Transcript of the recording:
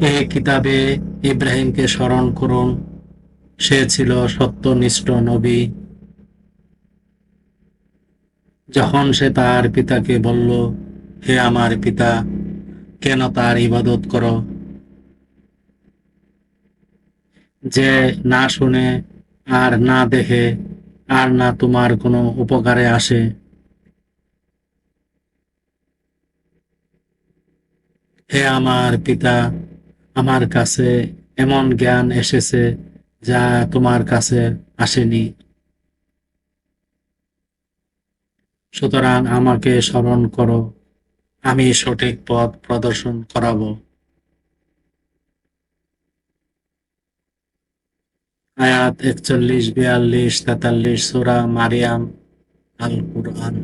এই কিতাবে ইব্রাহিমকে স্মরণ করুন। সে ছিল সত্যনিষ্ঠ নবী। যখন সে তার পিতাকে বলল, হে আমার পিতা, কেন তার ইবাদত করো? যে না শুনে আর না দেখে, আর না তোমার কোনো উপকারে আসে। হে আমার পিতা আমার কাছে এমন জ্ঞান এসেছে যা তোমার কাছে আসেনি। সুতরাং আমাকে স্মরণ করো, আমি সঠিক পথ প্রদর্শন করাবো। আয়াত একচল্লিশ, বিয়াল্লিশ, তেতাল্লিশ, সুরা মারিয়াম আল কুরআন